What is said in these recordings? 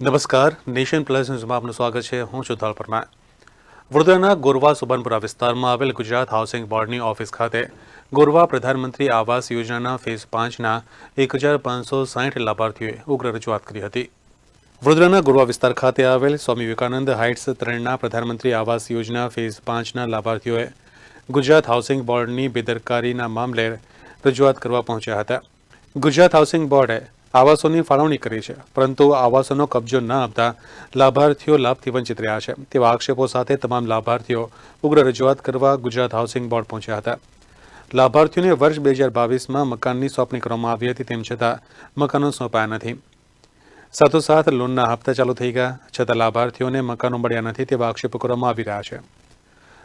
નમસ્કાર. Nation plus ન્યૂઝમાં આપનું સ્વાગત છે. હું છું પરમાર વડોદરાના ગોરવા સુબનપુરા વિસ્તારમાં આવેલ ગુજરાત હાઉસિંગ બોર્ડની ઓફિસ ખાતે ગોરવા પ્રધાનમંત્રી આવાસ યોજનાના ફેઝ પાંચના એક હજાર પાંચસો સાહીઠ લાભાર્થીઓએ ઉગ્ર રજૂઆત કરી હતી. વડોદરાના ગોરવા વિસ્તાર ખાતે આવેલ સ્વામી વિવેકાનંદ હાઇટ્સ ત્રણના પ્રધાનમંત્રી આવાસ યોજના ફેઝ પાંચના લાભાર્થીઓએ ગુજરાત હાઉસિંગ બોર્ડની બેદરકારીના મામલે રજૂઆત કરવા પહોંચ્યા હતા. ગુજરાત હાઉસિંગ બોર્ડે આવાસોની ફાળવણી કરી છે, પરંતુ આવાસોનો કબજો ન આપતા લાભાર્થીઓ લાભથી વંચિત રહ્યા છે. તેવા આક્ષેપો સાથે તમામ લાભાર્થીઓ ઉગ્ર રજૂઆત કરવા ગુજરાત હાઉસિંગ બોર્ડ પહોંચ્યા હતા. લાભાર્થીઓને વર્ષ બે હજાર બાવીસમાં મકાનની સોંપણી કરવામાં આવી હતી, તેમ છતાં મકાનો સોંપાયા નથી. સાથોસાથ, લોનના હપ્તા ચાલુ થઈ ગયા. છતાં લાભાર્થીઓને મકાનો મળ્યા નથી તેવા આક્ષેપો કરવામાં આવી રહ્યા છે.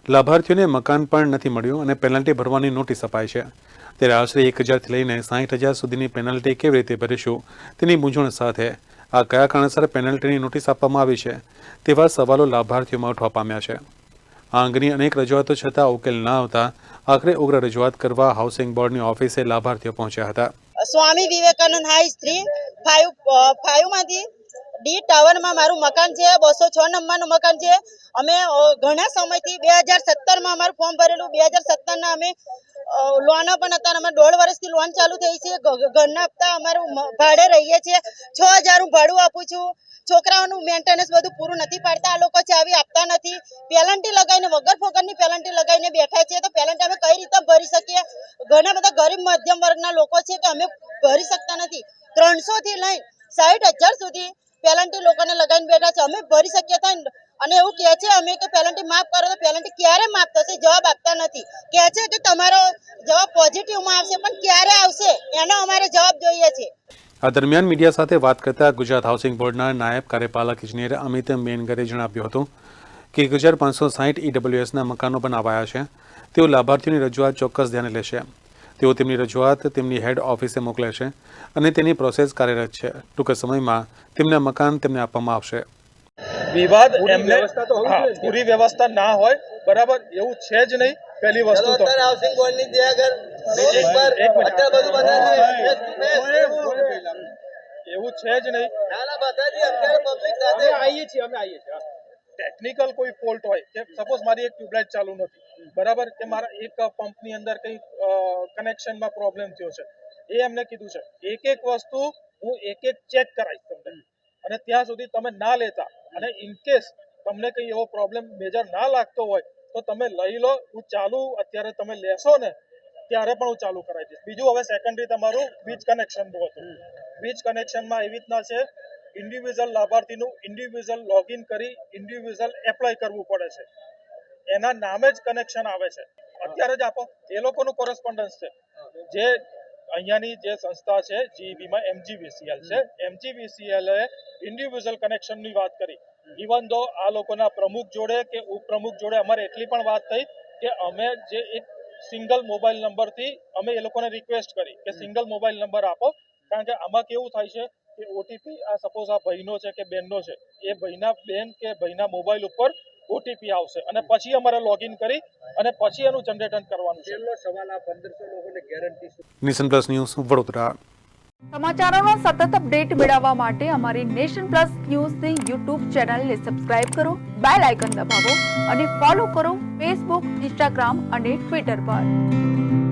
લાભાર્થીઓને મકાન પણ નથી મળ્યું અને પેનલ્ટી ભરવાની નોટિસ અપાય છે. ત્યારે આશરે એક હજારથી લઈને સાહીઠ હજાર સુધીની પેનલ્ટી કેવી રીતે ભરીશું તેની મૂંઝવણ સાથે આ કયા કારણસર પેનલ્ટીની નોટિસ આપવામાં આવી છે તેવા સવાલો લાભાર્થીઓમાં ઉઠવા પામ્યા છે. આ અંગની અનેક રજૂઆતો છતાં ઉકેલ ન આવતા આખરે ઉગ્ર રજૂઆત કરવા હાઉસિંગ બોર્ડની ઓફિસે લાભાર્થીઓ પહોંચ્યા હતા. સ્વામી વિવેકાનંદ હાઈ સ્ત્રી ફાઈવ ફાઈવમાંથી ડી ટાવરમાં મારું મકાન છે, બસો છ નંબરનું મકાન છે. અમે ઘણા સમયથી બે હજાર સત્તરમાં અમારું ફોર્મ ભરેલું. બે હજાર સત્તરના અમે લોન પણ હતા અમે દોઢ વર્ષથી લોન ચાલુ થઈ છે. ઘરના હપ્તા અમારું ભાડે રહીએ છીએ. છ હજાર હું ભાડું આપું છું. છોકરાઓનું મેન્ટેનન્સ બધું પૂરું નથી પાડતા. આ લોકો ચાવી આપતા નથી. પેલન્ટી લગાવીને, વગર ફોગરની પેલન્ટી લગાવીને બેઠા છે તો પેલન્ટી અમે કઈ રીતે ભરી શકીએ? ઘણા બધા ગરીબ મધ્યમ વર્ગના લોકો છે કે અમે ભરી શકતા નથી. ત્રણસો થી લઈ સાઠ હજાર સુધી પેલન્ટી લોકોને લગાવીને બેઠા છે. અમે ભરી શકીએ થાય અને એવું કહે છે, અમે કે પેલન્ટી માફ કરો તો પેલન્ટી ક્યારે માફ થશે? જવાબ આપતા નથી. કહે છે કે તમારો જવાબ પોઝિટિવમાં આવશે, પણ ક્યારે આવશે? એનો અમારે જવાબ જોઈએ છે. આ દરમિયાન મીડિયા સાથે વાત કરતા ગુજરાત હાઉસિંગ બોર્ડના નાયબ કાર્યપાલક ઇજનેર અમિત મેનગરે જણાવ્યું હતું કે એક હજાર પાંચસો સાહીઠ ઈડબ્લ્યુએસના મકાનો બનાવાયા છે. તેઓ લાભાર્થીઓની રજૂઆત ચોક્કસ ધ્યાને લેશે. તેઓ તેમની રજૂઆત તેમની હેડ ઓફિસે મોકલે છે અને તેની પ્રોસેસ કાર્યરત છે. ટૂંક સમયમાં તેમના મકાન તેમને આપવામાં આવશે. વિવાદ એમને પૂરી વ્યવસ્થા ના હોય બરાબર? એવું છે જ નહીં પહેલી વસ્તુ તો. હાઉસિંગ બોર્ડ જે આગળ એક એક મિનિટ. બધું બનાવે એવું છે જ નહીં. ના ના બધાથી અત્યારે પબ્લિક સાથે આવીએ છીએ અમે આવીએ છીએ ટેકનિકલ કોઈ ફોલ્ટ હોય કે સપોઝ મારી એક ટ્યુબલાઇટ ચાલુ નથી બરાબર? કે મારા એક પંપની અંદર કંઈ કનેક્શનમાં પ્રોબ્લેમ થયો છે. એ એમને કીધું છે એક એક વસ્તુ હું એક એક ચેક કરાવીશ તમને. અને ત્યાં સુધી તમે ના લેતા. અને ઇન કેસ તમને કંઈ એવો પ્રોબ્લેમ મેજર ના લાગતો હોય તો તમે લઈ લો હું ચાલુ અત્યારે તમે લેશો ને ત્યારે પણ હું ચાલુ કરાવી દઈશ. બીજું હવે સેકન્ડરી તમારું વીજ કનેક્શન હતું. વીજ કનેક્શનમાં એવી રીતના છે ઇન્ડિવિજ્યુઅલ લાભાર્થીનું ઇન્ડિવિઝ્યુઅલ લોગિન કરી ઇન્ડિવિઝ્યુઅલ એપ્લાય કરવું પડે છે. એના નામે જ કનેક્શન આવે છે. અત્યારે જ આપો, એ લોકોનું કોરસ્પોન્ડન્સ છે. જે અહીંયાની જે સંસ્થા છે જીઈબીમાં એમજીવીસીએલ છે. એમજીવીસીએલ એ ઇન્ડિવિજ્યુઅલ કનેક્શનની વાત કરી. ઇવન દો આ લોકોના પ્રમુખ જોડે કે ઉપપ્રમુખ જોડે અમારે એટલી પણ વાત થઈ કે અમે જે એક સિંગલ મોબાઈલ નંબરથી અમે એ લોકોને રિક્વેસ્ટ કરી કે સિંગલ મોબાઈલ નંબર આપો. કારણ કે આમાં કેવું થાય છે કે ઓટીપી આ સપોઝ આ ભાઈનો છે કે બેનનો છે એ ભાઈના બેન કે ભાઈના મોબાઈલ ઉપર ઓટીપી આવશે અને પછી અમારે લોગિન કરી અને પછી એનું જનરેશન કરવાનું છે. સવાલ આ પંદરસો લોકોને guarantee nation plus news Vadodara. સમાચારોનો સતત અપડેટ મેળવવા માટે અમારી નેશન પ્લસ ન્યૂઝની યુટ્યુબ ચેનલને સબસ્ક્રાઇબ કરો બેલ આઇકન દબાવો અને ફોલો કરો ફેસબુક ઇન્સ્ટાગ્રામ અને ટ્વિટર પર.